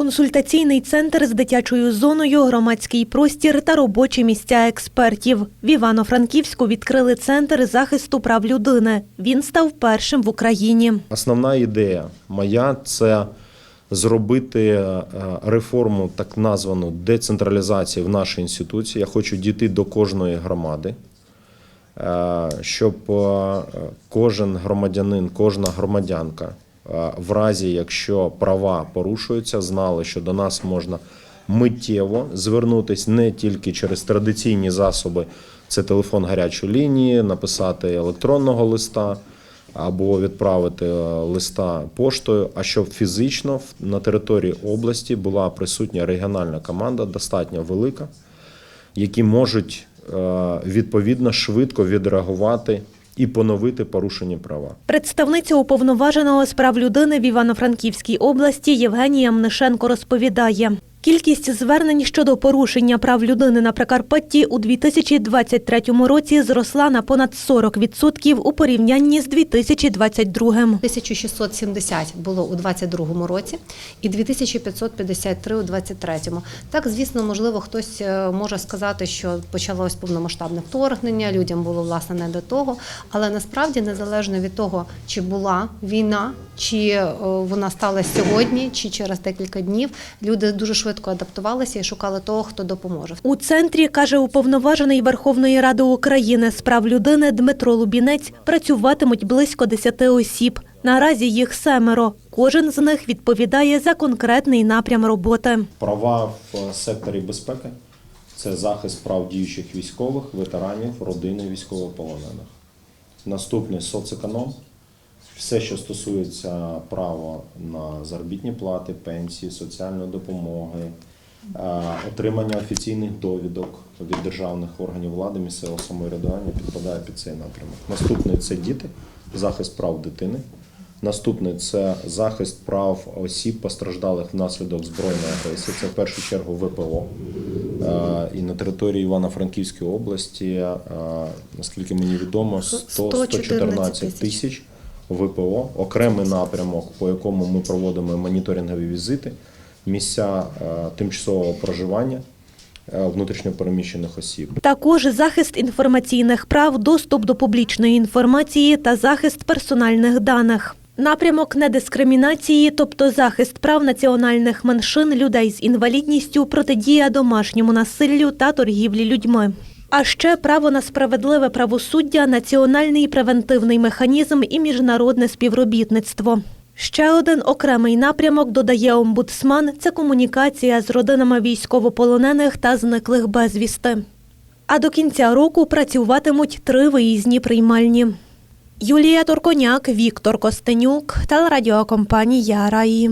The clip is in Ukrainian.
Консультаційний центр з дитячою зоною, громадський простір та робочі місця експертів. В Івано-Франківську відкрили центр захисту прав людини. Він став першим в Україні. Основна ідея моя це зробити е, реформу, так названу децентралізації в нашій інституції. Я хочу дійти до кожної громади, е, щоб е, кожен громадянин, кожна громадянка, в разі якщо права порушуються, знали, що до нас можна миттєво звернутися не тільки через традиційні засоби, це телефон гарячої лінії, написати електронного листа або відправити е, листа поштою, а щоб фізично на території області була присутня регіональна команда, достатньо велика, які можуть е, відповідно швидко відреагувати і поновити порушені права. Представниця уповноваженого з прав людини в Івано-Франківській області Євгенія Мнишенко розповідає. Кількість звернень щодо порушення прав людини на Прикарпатті у 2023 році зросла на понад 40% у порівнянні з 2022. 1670 було у 22-му році і 2553 у 23-му. Так, звісно, можливо, хтось е, може сказати, що почалось повномасштабне вторгнення, людям було власне не до того. Але насправді, незалежно від того, чи була війна, чи е, вона сталася сьогодні, чи через декілька днів, люди дуже швидко адаптувалися і шукали того, хто допоможе. У центрі, каже уповноважений Верховної Ради України з прав людини Дмитро Лубінець, працюватимуть близько 10 осіб. Наразі їх семеро. Кожен з них відповідає за конкретний напрям роботи. Права в секторі безпеки це захист прав діючих військових, ветеранів, родини військовополонених. Наступний соцеконом. Все, що стосується права на заробітні плати, пенсії, соціальної допомоги, е, отримання офіційних довідок від державних органів влади, місцевого самоврядування підпадає під цей напрямок. Наступний це діти, захист прав дитини. Наступний це захист прав осіб, постраждалих внаслідок збройної агресії. Це в першу чергу ВПО. Е, І на території Івано-Франківської області, е, наскільки мені відомо, 100 114 114 тисяч ВПО, окремий напрямок, по якому ми проводимо моніторингові візити, місця е, тимчасового проживання е, внутрішньопереміщених осіб. Також захист інформаційних прав, доступ до публічної інформації та захист персональних даних. Напрямок недискримінації, тобто захист прав національних меншин, людей з інвалідністю, протидія домашньому насиллю та торгівлі людьми. А ще право на справедливе правосуддя, національний превентивний механізм і міжнародне співробітництво. Ще один окремий напрямок, додає омбудсман, це комунікація з родинами військовополонених та зниклих безвісти. А до кінця року працюватимуть три виїзні приймальні. Юлія Торконяк, Віктор Костенюк, телерадіокомпанія Раї.